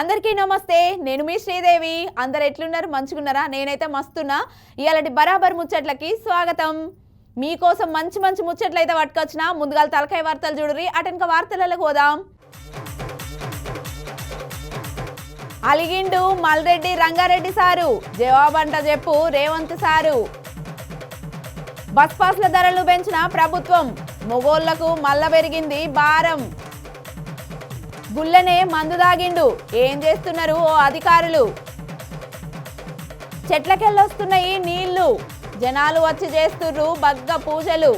అందరికీ నమస్తే నేను మీ శ్రీదేవి. అందరు ఎట్లున్నారు? మంచిగున్నారా? నేనైతే మస్తున్నా. ఇలాంటి బరాబర్ ముచ్చట్లకి స్వాగతం. మీకోసం మంచి మంచి ముచ్చట్లు అయితే పట్టుకొచ్చిన. ముందుగా తలకాయ వార్తలు చూడరి అటెనక వార్తలలో పోదాం. అలిగిండు మల్రెడ్డి రంగారెడ్డి సారు. జవాబంట చెప్పు రేవంత్ సారు. బస్ పాస్ల ధరలు పెంచిన ప్రభుత్వం. మొగోళ్ళకు మల్ల పెరిగింది భారం. గుల్లనే మందు దాగిండు ఏం చేస్తున్నారు ఓ అధికారులు? చెట్లకెళ్ళొస్తున్నాయి నీళ్ళు. జనాలు వచ్చి చేస్తుర్రు బగ్గ పూజలు.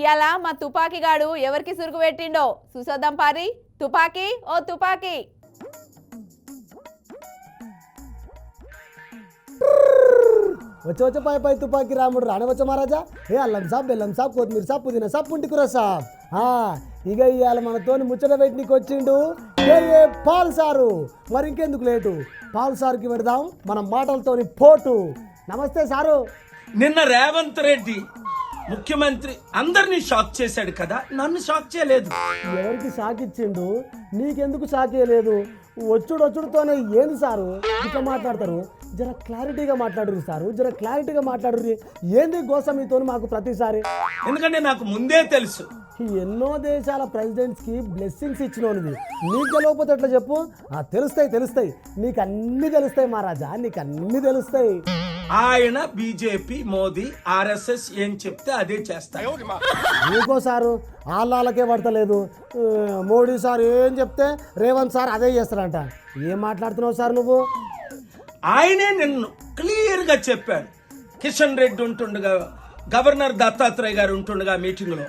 ఇవాళ మా తుపాకీగాడు ఎవరికి సురుగు పెట్టిండో? చూసొద్దాం పారి. తుపాకీ? ఓ తుపాకీ. వచ్చే పై పై తుపాకి రాముడు రానవచ్చ మహారాజా. ఏ అల్లం సాబ్ బెల్లం సాబ్ కొత్తిమీర సాబ్ పుదీనా సాబ్ పుంటికూర సాబ్. ఇక ఇవాళ మనతోని ముచ్చట పెట్టినకి వచ్చిండు ఏ ఏ పాల్ సారు. మరి ఇంకెందుకు లేటు? పాల్ సార్కి పెడదాం మన మాటలతోని పోటు. నమస్తే సారు. నిన్న రేవంత్ రెడ్డి ముఖ్యమంత్రి అందరినీ షాక్ చేశాడు కదా నన్ను షాక్ చేయలేదు. ఎవరికి షాక్ ఇచ్చిండు? నీకెందుకు షాక్ ఇవ్వలేదు వచ్చుడు వచ్చుడుతోనే ఏంది సారు? ఇట్లా మాట్లాడతారు. జర క్లారిటీగా మాట్లాడుర్రి సారు. జర క్లారిటీగా మాట్లాడుర్రి. ఏంది గోస మీతో మాకు ప్రతిసారి? ఎందుకంటే నాకు ముందే తెలుసు. ఎన్నో దేశాల ప్రెసిడెంట్స్కి బ్లెస్సింగ్స్ ఇచ్చినోనివి. నీకు తెలియకపోతే ఎట్లా చెప్పు? ఆ తెలుస్తాయి తెలుస్తాయి. నీకు అన్ని తెలుస్తాయి మహారాజా నీకు అన్ని తెలుస్తాయి. ఆయన బీజేపీ మోదీ ఆర్ఎస్ఎస్ ఏం చెప్తే అదే చేస్తాడు నీకో సారు ఆళ్ళకే పడతలేదు. మోడీ సార్ ఏం చెప్తే రేవంత్ సార్ అదే చేస్తారంట ఏం మాట్లాడుతున్నావు సార్ నువ్వు? ఆయనే నిన్ను క్లియర్గా చెప్పాడు. కిషన్ రెడ్డి ఉంటుండగా గవర్నర్ దత్తాత్రేయ గారు ఉంటుండగా మీటింగ్లో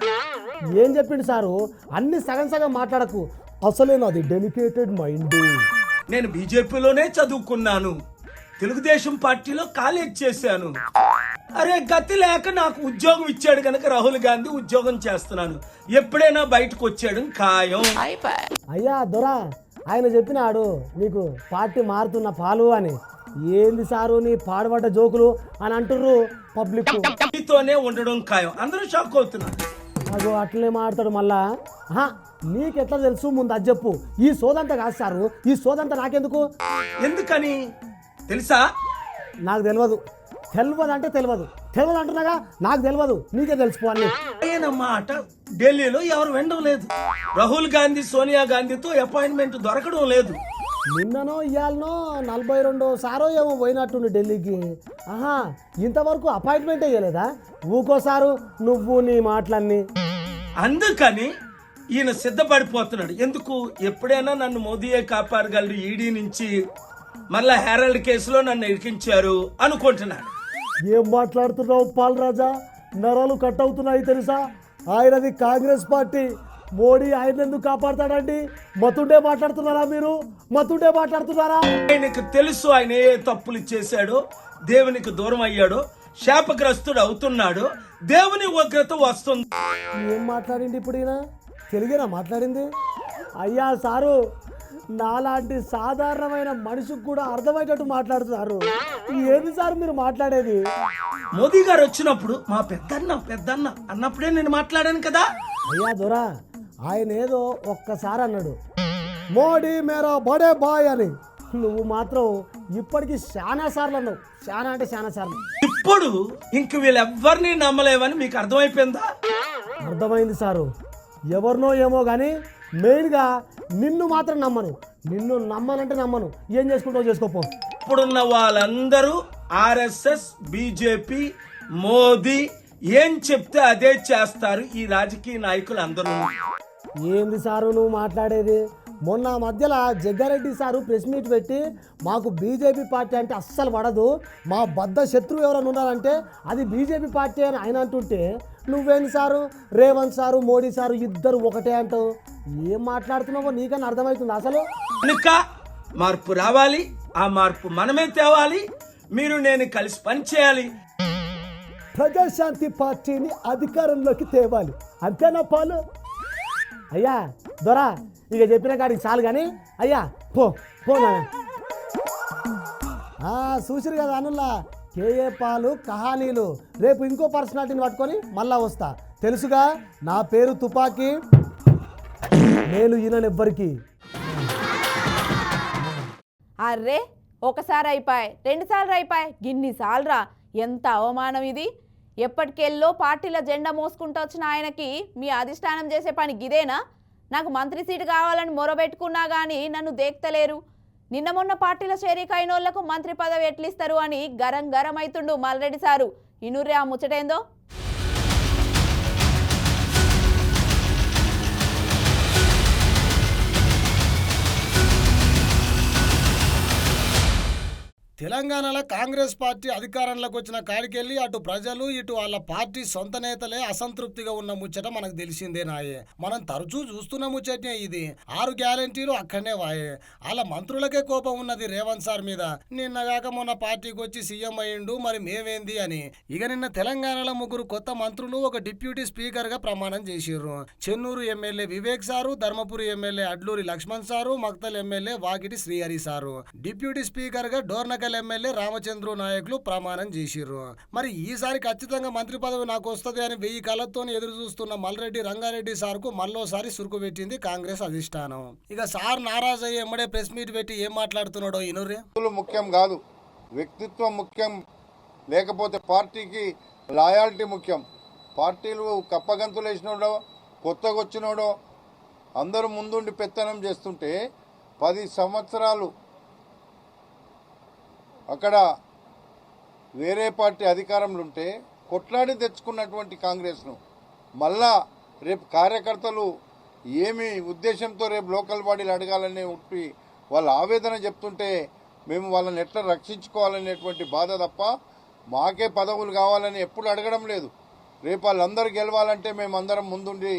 ఏం చెప్పిండు సారు? అన్ని సగం సగం మాట్లాడకు. అసలే నాది డెలికేటెడ్ మైండ్. నేను బీజేపీలోనే చదువుకున్నాను. తెలుగుదేశం పార్టీలో కాలేజ్ చేశాను. అరే గతి లేక నాకు ఉద్యోగం ఇచ్చాడు కనుక రాహుల్ గాంధీ ఉద్యోగం చేస్తున్నాను. ఎప్పుడైనా బయటకు వచ్చాడు ఖాయం. అయ్యా దొరా ఆయన చెప్పినాడు నీకు పార్టీ మారుతున్న పాలు అని. ఏంది సారు నీ పాడుపడ్డ జోకులు అని అంటుర్రు పబ్లిక్ మీతోనే ఉండడం ఖాయం. అందరూ షాక్ అవుతున్నారు. అగో అట్లనే మాడతాడు మళ్ళా. నీకెట్లా తెలుసు? ముందు అది చెప్పు. ఈ సోదంతా కాదు సారు. ఈ సోదంతా నాకెందుకు? ఎందుకని? తెలుసా? నాకు తెలియదు తెలియదు అంటే తెలియదు తెలియదు అంటున్నాగా నాకు తెలియదు నీకే అన్ని. ఆయన మాట ఢిల్లీలో ఎవరు వినడం లేదు. రాహుల్ గాంధీ సోనియా గాంధీతో అపాయింట్మెంట్ దొరకడం లేదు. నిన్ననో ఇవాళనో నలభై రెండో సారో ఏమో పోయినట్టుండి ఢిల్లీకి. ఆహా ఇంతవరకు అపాయింట్మెంట్ అయ్యలేదా ఊకోసారు నువ్వు నీ మాటలన్నీ. అందుకని ఈయన సిద్ధపడిపోతున్నాడు. ఎందుకు? ఎప్పుడైనా నన్ను మోదీయే కాపాడగలరు ఈడీ నుంచి. మళ్ళా హెరాల్డ్ కేసులో నన్ను ఇరికించారు అనుకుంటున్నాడు ఏం మాట్లాడుతున్నావు పాలరాజా? నరాలు కట్ అవుతున్నాయి తెలుసా? ఆయనది కాంగ్రెస్ పార్టీ. మోడీ ఆయన ఎందుకు కాపాడతాడండి? మతుండే మాట్లాడుతున్నారా మీరు? మతుండే మాట్లాడుతున్నారా? ఆయనకు తెలుసు ఆయన ఏ తప్పులు చేశాడో దేవునికి దూరం అయ్యాడో శాపగ్రస్తుడు అవుతున్నాడు దేవుని ఉగ్రత వస్తుంది. ఏం మాట్లాడింది ఇప్పుడు ఈయన? తెలుగేనా మాట్లాడింది? అయ్యా సారు నాలాంటి సాధారణమైన మనిషికి కూడా అర్థమయ్యేటట్టు మాట్లాడుతున్నారు. ఏంది సార్ మీరు మాట్లాడేది? మోదీ గారు వచ్చినప్పుడు మా పెద్దన్న పెద్దన్న అన్నప్పుడే నేను మాట్లాడాను కదా. అయ్యా దొరా ఆయన ఏదో ఒక్కసారి అన్నాడు మోడీ మేరా బడే బాయ్ అని. నువ్వు మాత్రం ఇప్పటికీ చాలా సార్లు అన్నావు. చాలా అంటే చాలా సార్లు. ఇప్పుడు ఇంక వీళ్ళెవ్వరిని నమ్మలేవని మీకు అర్థమైపోయిందా? అర్థమైంది సారు. ఎవరినో ఏమో కానీ మెయిన్గా నిన్ను మాత్రం నమ్మను. నిన్ను నమ్మనంటే నమ్మను. ఏం చేసుకుంటావు చేసుకోపో. ఇప్పుడున్న వాళ్ళందరూ ఆర్ఎస్ఎస్ బీజేపీ మోదీ ఏం చెప్తే అదే చేస్తారు ఈ రాజకీయ నాయకులు అందరూ ఏంది సారు నువ్వు మాట్లాడేది? మొన్న మధ్యలో జగ్గారెడ్డి సారు ప్రెస్ మీట్ పెట్టి మాకు బీజేపీ పార్టీ అంటే అస్సలు పడదు మా బద్ద శత్రువు ఎవరైనా ఉన్నారంటే అది బీజేపీ పార్టీ అని ఆయన అంటుంటే నువ్వేంది sir? Revanth sir Modi sir ఇద్దరు ఒకటే అంటావు. ఏం మాట్లాడుతున్నావో నీకన్నా అర్థమవుతుంది అసలు? కనుక మార్పు రావాలి ఆ మార్పు మనమే తేవాలి మీరు నేను కలిసి పనిచేయాలి ప్రజాశాంతి పార్టీని అధికారంలోకి తేవాలి. అంతేనా పాలు? అయ్యా దొరా ఇక చెప్పిన కాడికి చాలు కానీ అయ్యా పో పో ఆ చూసిరు కదా అనుల్లా కేఏ పాలు కహానీలు రేపు ఇంకో పర్సనాలిటీని పట్టుకొని మళ్ళా వస్తా. తెలుసుగా నా పేరు తుపాకీ నేను ఈయనెవ్వరికి అర్రే ఒకసారి అయిపోయి రెండుసార్లు అయిపోయి గిన్ని సార్లురా ఎంత అవమానం ఇది. ఎప్పటికెళ్ళో పార్టీల జెండా మోసుకుంటూ వచ్చిన ఆయనకి మీ అధిష్టానం చేసే పని గిదేనా? నాకు మంత్రి సీటు కావాలని మొరబెట్టుకున్నా కానీ నన్ను దేక్తలేరు. నిన్న మొన్న పార్టీల చేరికైన వాళ్ళకు మంత్రి పదవి ఎట్లిస్తారు అని గరం గరం అవుతుండు మల్రెడ్డి సారు. ఇనుర్రే ఆ ముచ్చటేందో? తెలంగాణలో కాంగ్రెస్ పార్టీ అధికారంలోకి వచ్చిన కాడికెళ్ళి అటు ప్రజలు ఇటు వాళ్ళ పార్టీ సొంత నేతలే అసంతృప్తిగా ఉన్న ముచ్చట మనకు తెలిసిందే నాయే. మనం తరచూ చూస్తున్న ముచ్చటే ఇది. ఆరు గ్యారంటీలు అక్కడనే వాయే. వాళ్ళ మంత్రులకే కోపం ఉన్నది రేవంత్ సార్ మీద. నిన్నగాక మొన్న పార్టీకి వచ్చి సీఎం అయ్యిండు మరి మేమేంది అని. ఇక నిన్న తెలంగాణలో ముగ్గురు కొత్త మంత్రులు ఒక డిప్యూటీ స్పీకర్గా ప్రమాణం చేసిర్రు. Chennur MLA Vivek sir Dharmapuri MLA Adluri Laxman sir Makthal MLA Vakiti Srihari sir. Deputy స్పీకర్గా డోర్నకల్ ఎమ్మెల్యే రామచంద్రు నాయకులు ప్రమాణం చేసిర్రు. మరి ఈసారి ఖచ్చితంగా మంత్రి పదవి నాకు వస్తుంది అని వెయ్యి కళ్ళతో ఎదురు చూస్తున్న మల్రెడ్డి రంగారెడ్డి సార్కు మళ్ళోసారి సురుకు పెట్టింది కాంగ్రెస్ అధిష్టానం. ఇక సార్ నారాజ్ అయ్యి ఎమ్మడే ప్రెస్ మీట్ పెట్టి ఏం మాట్లాడుతున్నాడో ఇనురే ముఖ్యం కాదు. వ్యక్తిత్వం ముఖ్యం. లేకపోతే పార్టీకి లాయాలిటీ ముఖ్యం. పార్టీలు కప్పగంతులు వేసినోడో కొత్తగా వచ్చినోడో అందరూ ముందుండి పెత్తనం చేస్తుంటే పది సంవత్సరాలు అక్కడ వేరే పార్టీ అధికారంలో ఉంటే కొట్లాడి తెచ్చుకున్నటువంటి కాంగ్రెస్ను. మళ్ళా రేపు కార్యకర్తలు ఏమి ఉద్దేశంతో రేపు లోకల్ బాడీలు అడగాలని ఉట్టి వాళ్ళ ఆవేదన చెప్తుంటే మేము వాళ్ళని ఎట్లా రక్షించుకోవాలనేటువంటి బాధ తప్ప మాకే పదవులు కావాలని ఎప్పుడు అడగడం లేదు. రేపు వాళ్ళందరూ గెలవాలంటే మేము అందరం ముందుండి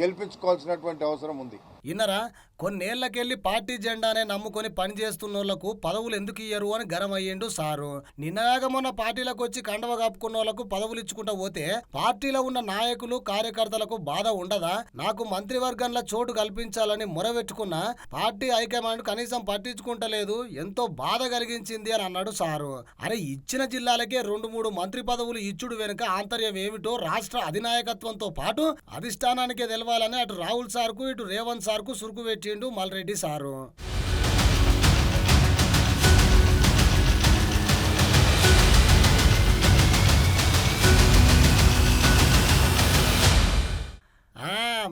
గెలిపించుకోవాల్సినటువంటి అవసరం ఉంది. ఇన్నరా కొన్నేళ్ళకెళ్ళి పార్టీ జెండానే నమ్ముకొని పనిచేస్తున్నోళ్ళకు పదవులు ఎందుకు ఇయ్యరు అని గరం అయ్యిండు సారు. నిన్నగాక మొన్న పార్టీలకు వచ్చి కండవ కప్పుకున్న వాళ్ళకు పదవులు ఇచ్చుకుంటా పోతే పార్టీలో ఉన్న నాయకులు కార్యకర్తలకు బాధ ఉండదా? నాకు మంత్రివర్గంలో చోటు కల్పించాలని మొరవెట్టుకున్న పార్టీ హైకమాండ్ కనీసం పట్టించుకుంటలేదు. ఎంతో బాధ కలిగించింది అని అన్నాడు సారు. అరే ఇచ్చిన జిల్లాలకే రెండు మూడు మంత్రి పదవులు ఇచ్చుడు వెనుక ఆంతర్యం ఏమిటో రాష్ట్ర అధినాయకత్వంతో పాటు అధిష్టానానికే తెలవాలని అటు రాహుల్ సార్కు ఇటు రేవంత్ సార్కు సురుకు వచ్చిండు మల్రెడ్డి సారు.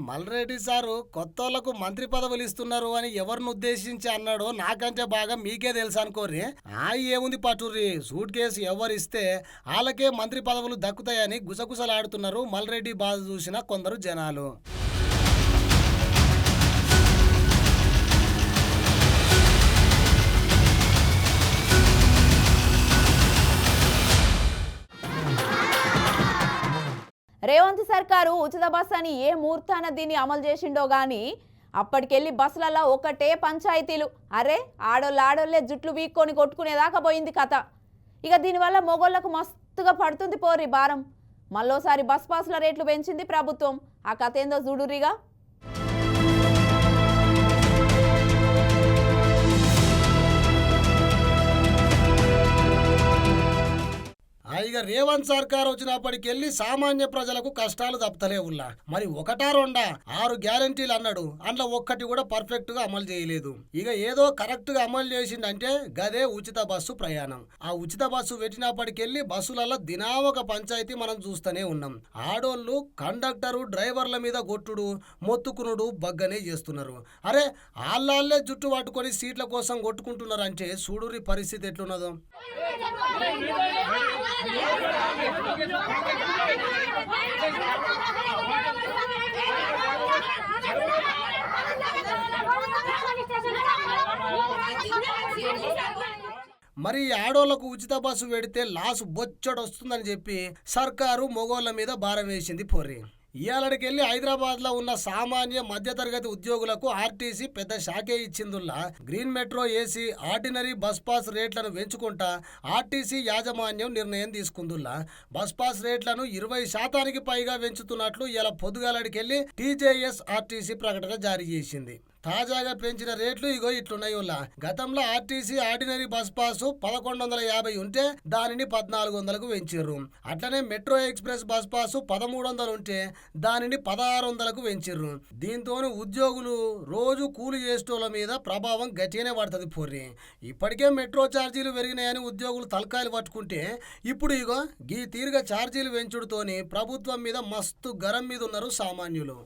మల్రెడ్డి సారు కొత్తోళ్ళకు మంత్రి పదవులు ఇస్తున్నారు అని ఎవరిని ఉద్దేశించి అన్నాడో నాకంటే బాగా మీకే తెలుసు అనుకోర్రి. ఆ ఏముంది పట్టుర్రి సూట్ కేసు ఎవరు ఇస్తే వాళ్ళకే మంత్రి పదవులు దక్కుతాయని గుసగుసలాడుతున్నారు మల్రెడ్డి బాధ చూసిన కొందరు జనాలు. రేవంత్ సర్కారు ఉచిత బస్ అని ఏ ముహూర్తాన దీన్ని అమలు చేసిండో కానీ అప్పటికెళ్ళి బస్సులలో ఒకటే పంచాయతీలు. అరే ఆడోళ్ళు ఆడోళ్ళే జుట్లు వీక్కొని కొట్టుకునేదాకా పోయింది కథ. ఇక దీనివల్ల మొగోళ్ళకు మస్తుగా పడుతుంది పోరి భారం. మళ్ళోసారి బస్ పాసుల రేట్లు పెంచింది ప్రభుత్వం. ఆ కథ ఏందో చూడురిగా ఇక రేవంత్ సర్కార్ వచ్చినప్పటికెళ్ళి సామాన్య ప్రజలకు కష్టాలు తప్పతలే ఉల్లా మరి ఒకటా రెండా? ఆరు గ్యారంటీలు అన్నాడు. అందులో ఒక్కటి కూడా పర్ఫెక్ట్గా అమలు చేయలేదు. ఇక ఏదో కరెక్ట్గా అమలు చేసిండంటే గదే ఉచిత బస్సు ప్రయాణం. ఆ ఉచిత బస్సు పెట్టినప్పటికెళ్ళి బస్సులలో దినా ఒక పంచాయతీ మనం చూస్తూనే ఉన్నాం. ఆడోళ్ళు కండక్టరు డ్రైవర్ల మీద కొట్టుడు మొత్తుకునుడు బగ్గనే చేస్తున్నారు. అరే ఆళ్ళాళ్ళే జుట్టు పట్టుకొని సీట్ల కోసం కొట్టుకుంటున్నారు అంటే చూడురి పరిస్థితి ఎట్లున్నదో? మరి ఆడోళ్ళకు ఉచిత బస్సు పెడితే లాసు బొచ్చడు వస్తుందని చెప్పి సర్కారు మొగోళ్ళ మీద భారం వేసింది పొర్రి. ఇవాళకెళ్ళి హైదరాబాద్లో ఉన్న సామాన్య మధ్యతరగతి ఉద్యోగులకు ఆర్టీసీ పెద్ద షాకే ఇచ్చిందుల్లా. Green metro AC ordinary bus pass రేట్లను పెంచుకుంటా ఆర్టీసీ యాజమాన్యం నిర్ణయం తీసుకుందుల్లా. బస్ పాస్ రేట్లను ఇరవై శాతానికి పైగా పెంచుతున్నట్లు ఇలా పొద్దుగాలడికెళ్ళి టీజేఎస్ ఆర్టీసీ ప్రకటన జారీ చేసింది. తాజాగా పెంచిన రేట్లు ఇగో ఇట్లున్నాయి ఉల్లా గతంలో ఆర్టీసీ ఆర్డినరీ బస్ పాస్ పదకొండు వందల యాభై ఉంటే దానిని పద్నాలుగు వందలకు పెంచిర్రు అట్లనే మెట్రో ఎక్స్ప్రెస్ బస్ పాస్ పదమూడు వందలు ఉంటే దానిని పదహారు వందలకు పెంచిర్రు దీంతో ఉద్యోగులు రోజు కూలి చేసేటోళ్ళ మీద ప్రభావం గట్టిగానే పడుతుంది పొర్రి. ఇప్పటికే మెట్రో ఛార్జీలు పెరిగినాయని ఉద్యోగులు తలకాయలు పట్టుకుంటే ఇప్పుడు ఇగో గీ తీరుగా ఛార్జీలు పెంచుడుతోని ప్రభుత్వం మీద మస్తు గరం మీద ఉన్నారు సామాన్యులు.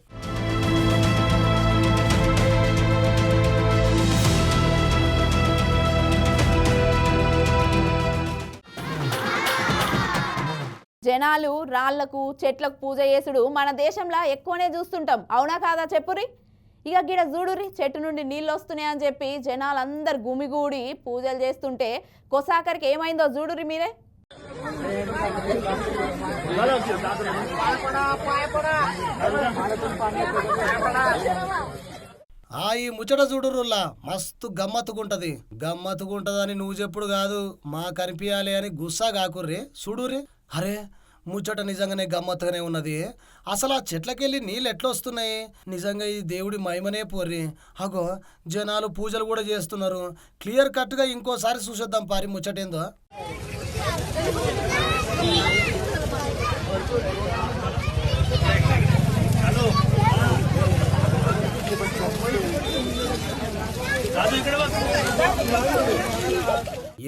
జనాలు రాళ్ళకు చెట్లకు పూజ చేసుడు మన దేశంలో ఎక్కువనే చూస్తుంటాం. అవునా కాదా చెప్పురి? ఇక గిడ చూడురి చెట్టు నుండి నీళ్ళు వస్తున్నాయి అని చెప్పి జనాలు అందరు గుమిగూడి పూజలు చేస్తుంటే కొసాకరికి ఏమైందో చూడురి మీరే. ఆ ఈ ముచ్చట చూడురుల్లా మస్తు గమ్మత్తుకుంటది. గమ్మత్తుకుంటదని నువ్వు చెప్పుడు కాదు మా కనిపించాలి అని గుస్సా కాకుర్రే. చూడురే. అరే ముచ్చట నిజంగానే గమ్మత్తుగానే ఉన్నది. అసలు ఆ చెట్లకెళ్ళి నీళ్ళు ఎట్లా వస్తున్నాయి నిజంగా ఈ దేవుడి మహిమనే పోర్రి. అగో జనాలు పూజలు కూడా చేస్తున్నారు. క్లియర్ కట్గా ఇంకోసారి చూసేద్దాం పారి ముచ్చటేందో.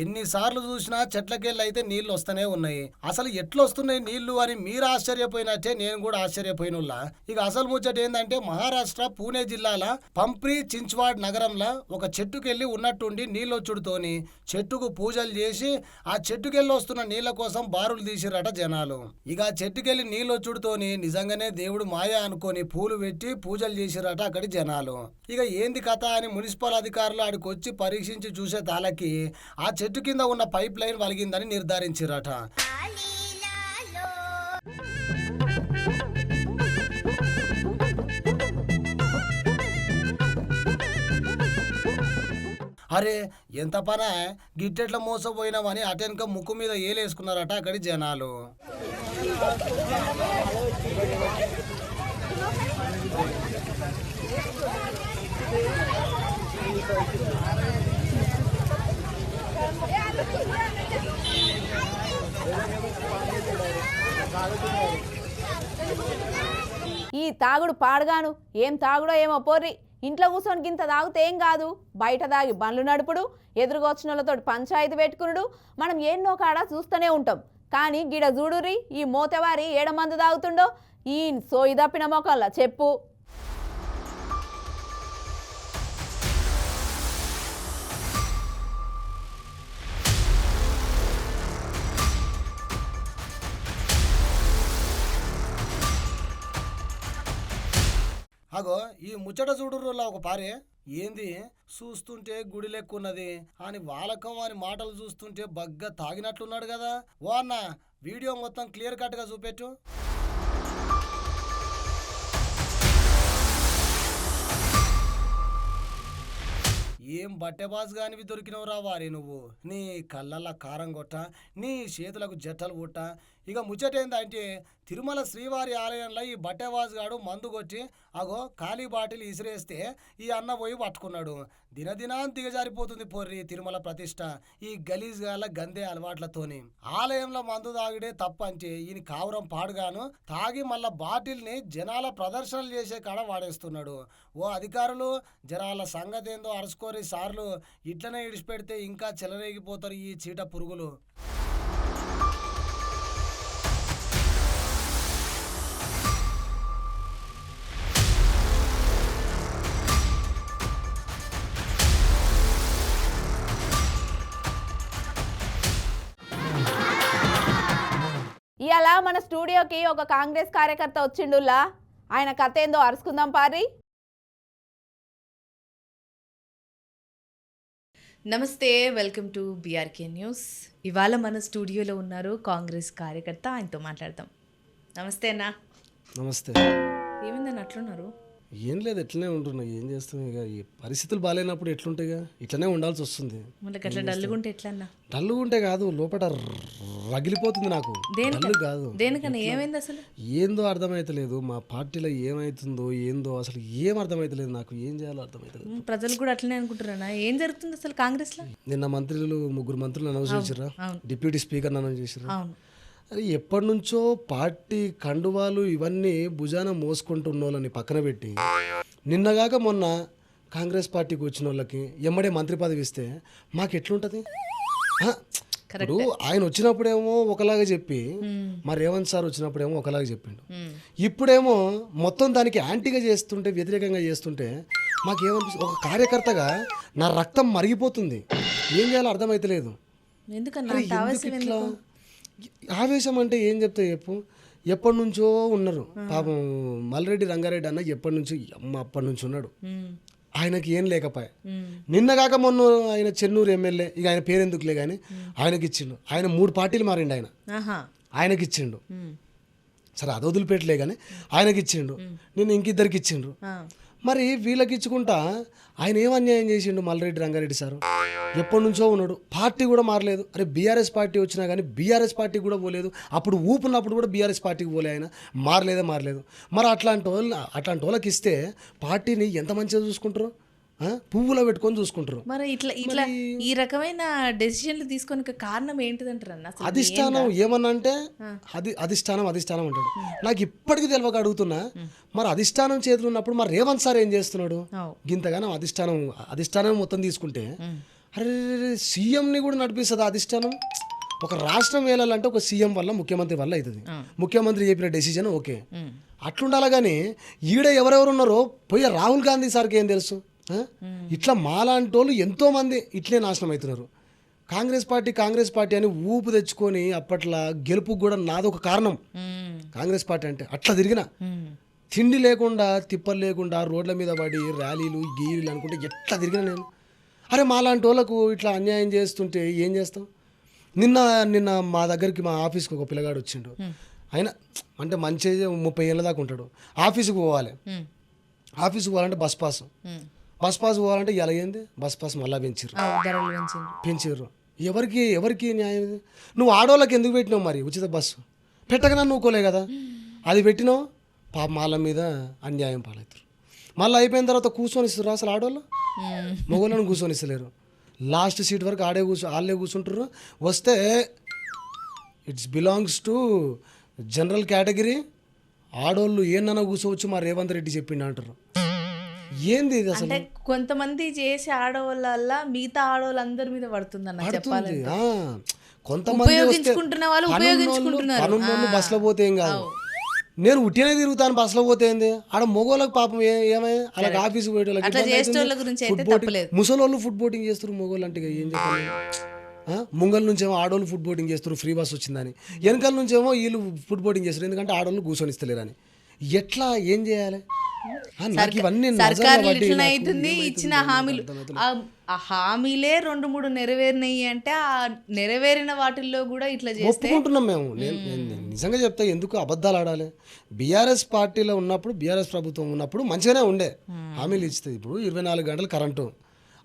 ఎన్నిసార్లు చూసినా చెట్లకెళ్ళి అయితే నీళ్ళు వస్తూనే ఉన్నాయి. అసలు ఎట్లా వస్తున్నాయి నీళ్ళు అని మీరు ఆశ్చర్యపోయినట్టే నేను కూడా ఆశ్చర్యపోయినుల్లా ఇక అసలు ముచ్చట ఏంటంటే మహారాష్ట్ర పూణే జిల్లాల పంప్రి చించ్వాడ్ నగరంలో ఒక చెట్టుకెళ్ళి ఉన్నట్టుండి నీళ్ళొచ్చుడుతోని చెట్టుకు పూజలు చేసి ఆ చెట్టుకెళ్ళి వస్తున్న నీళ్ళ కోసం బారులు తీసిరట జనాలు. ఇక ఆ చెట్టుకెళ్ళి నీళ్ళొచ్చుడుతోని నిజంగానే దేవుడు మాయ అనుకొని పూలు పెట్టి పూజలు చేసిరట అక్కడి జనాలు. ఇక ఏంది కథ అని మున్సిపల్ అధికారులు ఆడికి వచ్చి పరీక్షించి చూసే తాలకి ఆ చెట్టు కింద ఉన్న పైప్ లైన్ వలిగిందని నిర్ధారించారట. అరే ఎంత పన? గిట్టెట్ల మోసపోయినామని అటెన్క ముక్కు మీద ఏలేసుకున్నారట అక్కడి జనాలు. ఈ తాగుడు పాడగాను. ఏం తాగుడో ఏమో పోర్రి. ఇంట్లో కూర్చొని గింత తాగితే ఏం కాదు. బయట తాగి బండ్లు నడుపుడు ఎదురుగా వాళ్ళతో పంచాయతీ పెట్టుకునుడు. మనం ఎన్నో కాడ చూస్తూనే ఉంటాం. కానీ గిడ చూడురి ఈ మోతవారి ఏడమంది తాగుతుండో? ఈ సోయి తప్పిన మొక్కల్లా చెప్పు. అగో ఈ ముచ్చట చూడుర్రులా ఒక పారే. ఏంది? చూస్తుంటే గుడి లెక్కున్నది. అని వాలకం అని మాటలు చూస్తుంటే బగ్గ తాగినట్లున్నాడు కదా ఓ అన్న వీడియో మొత్తం క్లియర్ కట్గా చూపెట్టు. ఏం బట్టెబాజ్ కానివి దొరికినవురా వారి నువ్వు. నీ కళ్ళల్లో కారం కొట్ట నీ చేతులకు జట్టలు పుట్ట ఇక ముచ్చటేందంటే తిరుమల శ్రీవారి ఆలయంలో ఈ బట్టెబాజ్ గాడు మందుకొచ్చి అగో ఖాళీ బాటిల్ ఇసిరేస్తే ఈ అన్న పోయి పట్టుకున్నాడు. దినదినాన్ దిగజారిపోతుంది పొర్రి తిరుమల ప్రతిష్ట ఈ గలీజ్ గాల గందే అలవాట్లతోని. ఆలయంలో మందు తాగిడే తప్పంటే ఈయన కావురం పాడుగాను తాగి మళ్ళా బాటిల్ని జనాల ప్రదర్శనలు చేసే కాడ వాడేస్తున్నాడు. ఓ అధికారులు జనాల సంగతి ఏందో అరుచుకోరి సార్లు ఇట్లనే ఇడిచిపెడితే ఇంకా చెలరేగిపోతారు ఈ చీట పురుగులు. మన స్టూడియోకి ఒక కాంగ్రెస్ కార్యకర్త వచ్చిండులా? ఆయన కథ ఏందో అరుచుకుందాం పారి నమస్తే వెల్కమ్ టు బీఆర్కే న్యూస్. ఇవాళ మన స్టూడియోలో ఉన్నారు కాంగ్రెస్ కార్యకర్త. ఆయనతో మాట్లాడతాం నమస్తే అన్న. నమస్తే. ఏమైందని అట్లున్నారు? ఏం లేదు ఎట్లనే ఉంటున్నా ఏం చేస్తాం ఇక? ఈ పరిస్థితులు బాగాలేనప్పుడు ఎట్లుంటాయిగా? ఇట్లనే ఉండాల్సి వస్తుంది. డల్లుగుంటే డల్లుగా ఉంటే కాదు లోపల రగిలిపోతుంది నాకు? డల్లు కాదు. దేనికన్నా ఏమైంది అసలు? ఏందో అర్థమైతలేదు. మా పార్టీలో ఏమైతుందో ఏందో అసలు ఏం అర్థమైతలేదు నాకు. ఏం చేయాలో అర్థమైతలేదు. ప్రజలు కూడా అట్లనే అనుకుంటారా ఏం జరుగుతుంది అసలు కాంగ్రెస్లో నిన్న మంత్రులు ముగ్గురు మంత్రులు అనౌన్స్ చేసిర్రా? డిప్యూటీ స్పీకర్ అనౌన్స్ అవును. అరే ఎప్పటి నుంచో పార్టీ కండువాలు ఇవన్నీ భుజాన మోసుకుంటున్న వాళ్ళని పక్కన పెట్టి నిన్నగాక మొన్న కాంగ్రెస్ పార్టీకి వచ్చిన వాళ్ళకి ఎమ్మడే మంత్రి పదవి ఇస్తే మాకు ఎట్లుంటది ఇప్పుడు ఆయన వచ్చినప్పుడేమో ఒకలాగా చెప్పి మా రేవంత్ సార్ వచ్చినప్పుడేమో ఒకలాగా చెప్పిండు. ఇప్పుడేమో మొత్తం దానికి యాంటీగా చేస్తుంటే వ్యతిరేకంగా చేస్తుంటే మాకేమనిపిస్తుంది ఒక కార్యకర్తగా నా రక్తం మరిగిపోతుంది. ఏం చేయాలో అర్థమైతలేదు. ఎందుకన్నా ఆవేశం అంటే ఏం చెప్తా చెప్పు? ఎప్పటి నుంచో ఉన్నారు. పాపం మల్రెడ్డి రంగారెడ్డి అన్న ఎప్పటి నుంచో అమ్మ అప్పటి నుంచి ఉన్నాడు. ఆయనకి ఏం లేకపోయా? నిన్న కాక మొన్న ఆయన చెన్నూరు ఎమ్మెల్యే ఇక ఆయన పేరు ఎందుకులే కానీ ఆయనకి ఇచ్చిండు ఆయన మూడు పార్టీలు మారిండు ఆయన. ఆయనకి ఇచ్చిండు సరే అది వదిలిపెట్టలే కానీ ఆయనకి ఇచ్చిండు నేను ఇంకిద్దరికి ఇచ్చిండ్రు మరి వీళ్ళకి ఇచ్చుకుంటా ఆయన ఏం అన్యాయం చేసిండు మల్రెడ్డి రంగారెడ్డి సారు? ఎప్పటి నుంచో ఉన్నాడు. పార్టీ కూడా మారలేదు. అరే బీఆర్ఎస్ పార్టీ వచ్చినా కానీ బీఆర్ఎస్ పార్టీ కూడా పోలేదు. అప్పుడు ఊపున్నప్పుడు కూడా బీఆర్ఎస్ పార్టీకి పోలే ఆయన. మారలేదే మారలేదు. మరి అట్లాంటి వాళ్ళు అట్లాంటి వాళ్ళకి ఇస్తే పార్టీని ఎంత మంచిగా చూసుకుంటారు? పువ్వులో పెట్టుకొని చూసుకుంటారు. మరి ఇట్లా ఇట్లా ఈ రకమైన డెసిషన్లు తీసుకొని కారణం ఏంటిదంటారు అన్న? అధిష్టానం ఏమన్నా అంటే అది అధిష్టానం అధిష్టానం అంటాడు. నాకు ఇప్పటికీ తెలియక అడుగుతున్నా మరి అధిష్టానం చేతులు ఉన్నప్పుడు మరి రేవంత్ సార్ ఏం చేస్తున్నాడు? అవు. గింతగానం అధిష్టానం అధిష్టానం మొత్తం తీసుకుంటే అరే సీఎంని కూడా నడిపిస్తుంది అధిష్టానం? ఒక రాష్ట్రం వేలాలంటే ఒక సీఎం వల్ల ముఖ్యమంత్రి వల్ల అవుతుంది. ముఖ్యమంత్రి చెప్పిన డెసిజన్ ఓకే. అట్లుండాలి కానీ ఈడ ఎవరెవరు ఉన్నారో పోయి రాహుల్ గాంధీ సార్కి ఏం తెలుసు? ఇట్లా మాలాంటి వాళ్ళు ఎంతో మంది ఇట్లే నాశనం అవుతున్నారు. కాంగ్రెస్ పార్టీ కాంగ్రెస్ పార్టీ అని ఊపు తెచ్చుకొని అప్పట్లో గెలుపుకు కూడా నాదొక కారణం. కాంగ్రెస్ పార్టీ అంటే అట్లా తిరిగిన. తిండి లేకుండా తిప్పలు లేకుండా రోడ్ల మీద పడి ర్యాలీలు గీలీలు అనుకుంటే ఎట్లా తిరిగిన నేను. అరే మాలాంటి వాళ్ళకు ఇట్లా అన్యాయం చేస్తుంటే ఏం చేస్తాం? నిన్న నిన్న మా దగ్గరికి మా ఆఫీస్కి ఒక పిల్లగాడు వచ్చిండు. ఆయన అంటే మంచి ముప్పై ఏళ్ళ దాకా ఉంటాడు. ఆఫీస్కి పోవాలి. ఆఫీస్కి పోవాలంటే బస్ పాస్. బస్ పాస్ పోవాలంటే ఎలా అయింది బస్ పాస్ మళ్ళా పెంచారు పెంచారు ఎవరికి ఎవరికి న్యాయం ఇది? నువ్వు ఆడోళ్ళకి ఎందుకు పెట్టినావు మరి ఉచిత బస్సు? పెట్టకనా నువ్వుకోలే కదా. అది పెట్టినావు? పాప వాళ్ళ మీద అన్యాయం పాలవుతారు మళ్ళీ అయిపోయిన తర్వాత కూర్చొని ఇస్తారు అసలు ఆడోళ్ళు? ఉమ్, మగవాళ్ళని కూర్చొని ఇస్తలేరు. లాస్ట్ సీట్ వరకు ఆడే కూర్చో వాళ్ళే కూర్చుంటారు వస్తే it's belongs to general category. ఆడోళ్ళు ఏమన్నా కూర్చోవచ్చు మా రేవంత్ రెడ్డి చెప్పిండు అంటారు ఏంది ఇది అసలు? అంటే కొంతమంది చేసే ఆడవాళ్ళ మిగతా ఆడవాళ్ళు అందరి మీద చెప్పాలి పడుతుంది. ఆ, కొంతమంది వస్తే ఉపయోగించుకుంటున్న వాళ్ళు పనున్నోళ్ళు- ఉపయోగించుకుంటున్నారు. పనున్నోళ్ళు బస్సులో పోతే ఏం కాదు. నేను ఉట్టినే తిరుగుతాను బస్సులో పోతే ఏంది? ఆడ మొగోళ్ళకి పాపం ఏ- ఏమై అట్లా చేసేటోళ్ళ. గురించి అయితే బోటింగ్- తప్పలేదు. ముసలోళ్ళు ఫుడ్ బోటింగ్ చేస్తారు మొగోళ్ళు అంటే ఇక ఏం చెప్పాలి? ఆ? ముంగల్ నుంచేమో ఆడోళ్ళు ఫుడ్ బోటింగ్ చేస్తారు ఫ్రీ బస్ వచ్చిందని. వెనకాల నుంచేమో వీళ్ళు ఫుడ్ బోటింగ్ చేస్తారు ఎందుకంటే ఆడోళ్ళు కూర్చొని ఇస్తలేరని. ఎట్లా ఏం చేయాలి? ఆ, నాకు ఇవన్నీ నజర్లో సర్కారు పడ్డాయి ఇట్లా. అవుతుంది ఇచ్చిన హామీలు. ఆ- హామీలే రెండు మూడు నెరవేరినాయి అంటే ఆ నెరవేరిన వాటిల్లో కూడా ఇట్లా చేస్తే ఒప్పుకుంటున్నాం మేము. నిజంగా చెప్తా ఎందుకు అబద్ధాలు ఆడాలి? బీఆర్ఎస్ పార్టీలో ఉన్నప్పుడు బీఆర్ఎస్ ప్రభుత్వం ఉన్నప్పుడు మంచిగానే ఉండే. హామీలు ఇస్తుంది ఇప్పుడు ఇరవై నాలుగు గంటలు కరెంటు.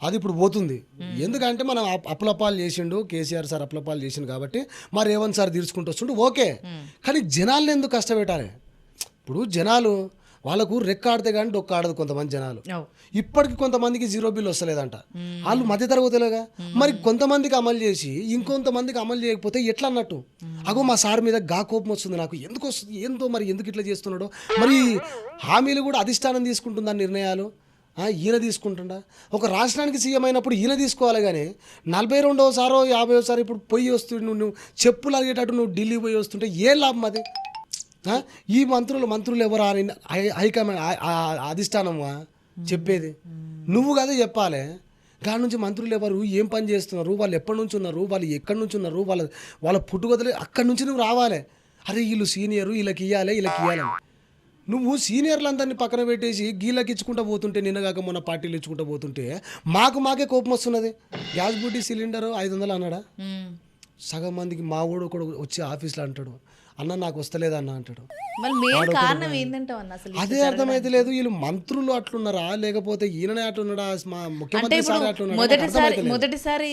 అది ఇప్పుడు పోతుంది. ఎందుకంటే మనం అప్- అప్లపాలు చేసిండు కేసీఆర్ సార్ అప్లపాలు చేసిండు కాబట్టి మా రేవంత్ సార్ తీర్చుకుంటూ వస్తుండు ఓకే. కానీ జనాల్ని ఎందుకు కష్టపెట్టాలి? ఇప్పుడు జనాలు వాళ్ళకు రెక్క ఆడితే కానీ డొక్క ఆడదు కొంతమంది జనాలు. ఇప్పటికి కొంతమందికి జీరో బిల్ వస్తలేదంట. వాళ్ళు మధ్య తరగతిలోగా మరి కొంతమందికి అమలు చేసి ఇంకొంతమందికి అమలు చేయకపోతే ఎట్లా అన్నట్టు? అగో మా సార్ మీద గా కోపం వస్తుంది నాకు. ఎందుకు వస్తుంది ఏందో మరి ఎందుకు ఇట్లా చేస్తున్నాడో? మరి హామీలు కూడా అధిష్టానం తీసుకుంటుందా నిర్ణయాలు? ఈయన తీసుకుంటుండా? ఒక రాష్ట్రానికి సీఎం అయినప్పుడు ఈయన తీసుకోవాలి కానీ నలభై రెండవసారో యాభైసారి ఇప్పుడు పొయ్యి వస్తుంటే నువ్వు నువ్వు చెప్పులు అడిగేటట్టు నువ్వు ఢిల్లీ పోయి వస్తుంటే ఏ లాభం అది? ఈ మంత్రులు మంత్రులు ఎవరు హైకమాండ్ అధిష్టానమా? చెప్పేది. నువ్వు కదా చెప్పాలి. దాని నుంచి మంత్రులు ఎవరు? ఏం పని చేస్తున్నారు? వాళ్ళు ఎప్పటి నుంచి ఉన్నారు? వాళ్ళు ఎక్కడి నుంచి ఉన్నారు? వాళ్ళ వాళ్ళ పుట్టుకదలే అక్కడి నుంచి నువ్వు రావాలి. అరే వీళ్ళు సీనియరు వీళ్ళకి ఇవ్వాలి వీళ్ళకి ఇవ్వాలని నువ్వు సీనియర్లందరినీ పక్కన పెట్టేసి గీళ్ళకి ఇచ్చుకుంటూ పోతుంటే నిన్న కాక మొన్న పార్టీలు ఇచ్చుకుంటూ పోతుంటే మాకు మాకే కోపం వస్తున్నది. గ్యాస్ బుడ్డి సిలిండర్ ఐదు వందలు అన్నాడా? సగం మందికి మా ఊడు కూడా వచ్చి ఆఫీస్లో అంటాడు. అన్న నాకు వస్తలేదు అన్న అంటాడు. అదే అర్థమైతే లేదు వీళ్ళు మంత్రులు అట్లున్నారా? లేకపోతే ఈయననే అట్లున్నాడా? మా ముఖ్యమంత్రి మొదటిసారి. మొదటిసారి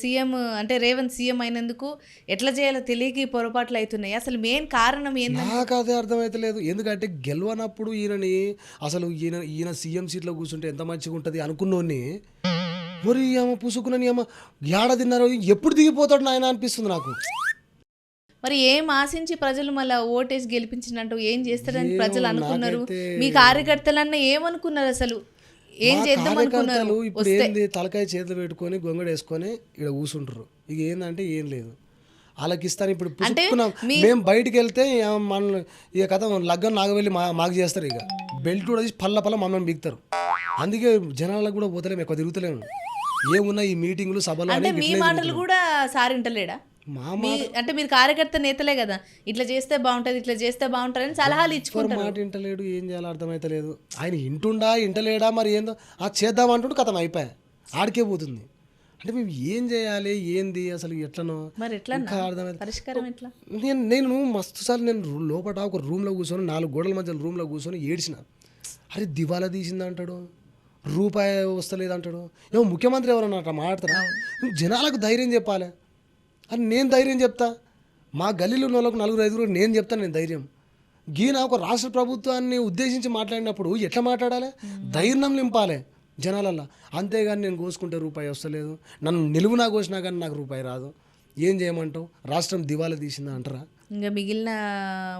సీఎం అంటే రేవంత్ సీఎం అయినందుకు ఎట్లా చేయాలో తెలియక పొరపాట్లు అవుతున్నాయి. అసలు మెయిన్ కారణం ఏంది నాకు అదే అర్థమైతలేదు. ఎందుకంటే గెలవనప్పుడు ఈయనని అసలు ఈయన ఈయన సీఎం సీట్లో కూర్చుంటే ఎంత మంచిగా ఉంటుంది అనుకున్నోని మరి ఏమో పుసుకునని ఏమో ఏడ తిన్నారో ఎప్పుడు దిగిపోతాడు నాయన అనిపిస్తుంది నాకు. మరి ఏం ఆశించి ప్రజలు మళ్ళీ ఓటేసి గెలిపించినట్టు ఏం చేస్తారని ప్రజలు అనుకున్నారు? మీ కార్యకర్తలన్నా ఏమనుకున్నారు అసలు? ఏం చేద్దాం అనుకున్నారు ఇప్పుడు ఏంది తలకాయ చేతులు పెట్టుకొని గొంగడు వేసుకొని ఇక్కడ కూర్చుంటారు ఇక ఏందంటే ఏం లేదు. వాళ్ళకి ఇస్తాను ఇప్పుడు మేము బయటికి వెళ్తే మన ఇక కథ లగ్గం నాకు వెళ్ళి మా మాకు చేస్తారు ఇక. బెల్ట్ కూడా తీసి పల్ల పల్ల మమ్మల్ని బిగుతారు అందుకే జనాలకు కూడా పోతలేము ఎక్కువ తిరుగుతలేము ఏమున్నా ఈ మీటింగ్లు సభలు అంటే మీ మాటలు. కూడా సార్ ఇంటలేడా మా మీ అంటే మీరు కార్యకర్త నేతలే కదా. ఇట్లా చేస్తే బాగుంటది ఇట్లా చేస్తే బాగుంటది అని సలహాలు ఇచ్చుకుంటారు. మాట ఇంటలేడు ఏం చేయాలో అర్థమైతలేదు. ఆయన ఇంటుండా ఇంటలేడా మరి ఏందో? ఆ చేద్దాం అంటుండు కథం అయిపోయా. ఆడికే పోతుంది. అంటే మేము ఏం చేయాలి ఏంది అసలు ఎట్లనో? మరి ఎట్లా పరిష్కారం ఎట్లా? నేను నేను మస్తు సార్లు నేను లోపల ఒక రూమ్లో కూర్చొని నాలుగు గోడల మధ్య రూమ్లో కూర్చొని ఏడ్చిన. అరే దివాలా తీసింది అంటాడు? రూపాయి వస్తలేదు అంటాడు ఏమో ముఖ్యమంత్రి ఎవరన్నా అట్లా మాట్లాడతారా? జనాలకు ధైర్యం చెప్పాలి. అని నేను ధైర్యం చెప్తా. మా గల్లీలో ఉన్న వాళ్ళకు నలుగురు ఐదుగురు నేను చెప్తాను నేను ధైర్యం. గీన ఒక రాష్ట్ర ప్రభుత్వాన్ని ఉద్దేశించి మాట్లాడినప్పుడు ఎట్లా మాట్లాడాలి? ధైర్యం నింపాలి జనాలల్లో. అంతేగాని నేను కోసుకుంటే రూపాయి వస్తలేదు. నన్ను నిలువునా కోసినా కానీ నాకు రూపాయి రాదు. ఏం చేయమంటావు? రాష్ట్రం దివాలా తీసిందా అంటారా? ఇంకా మిగిలిన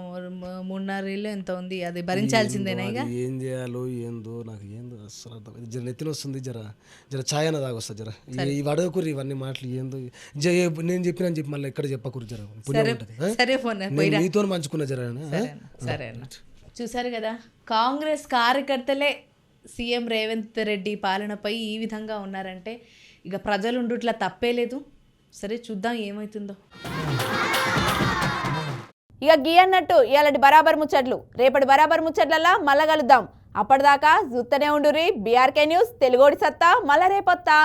మూడు- మూడున్నరేళ్ళు ఎంత ఉంది? అది భరించాల్సిందేనా ఇక ఏం చేయాలో ఏందో నాకు ఏందో అసలు అర్థం. జర నెత్తిన వస్తుంది జర జర ఛాయ్ అన్న దాగొస్తా జర. ఈ- ఇవి అడగకుర్రి ఇవన్నీ మాటలు ఏందో నేను చెప్పినా చెప్పి మళ్ళీ ఎక్కడ చెప్పకూరు జర. సరే ఫోన్ పంచుకున్న జర? సరే చూసారు కదా కాంగ్రెస్ కార్యకర్తలే సీఎం రేవంత్ రెడ్డి పాలనపై ఈ విధంగా ఉన్నారంటే ఇక ప్రజలు ఉండుట్లా తప్పే లేదు. సరే చూద్దాం ఏమవుతుందో ఇక గీయన్నట్టు ఇలాంటి బరాబర్ ముచ్చట్లు. రేపటి బరాబర్ ముచ్చట్లల్లా మళ్ళా కలుద్దాం. అప్పటిదాకా చూస్తూనే ఉండురి బీఆర్కే న్యూస్ తెలుగోడి సత్తా మళ్ళా రేపొత్తా.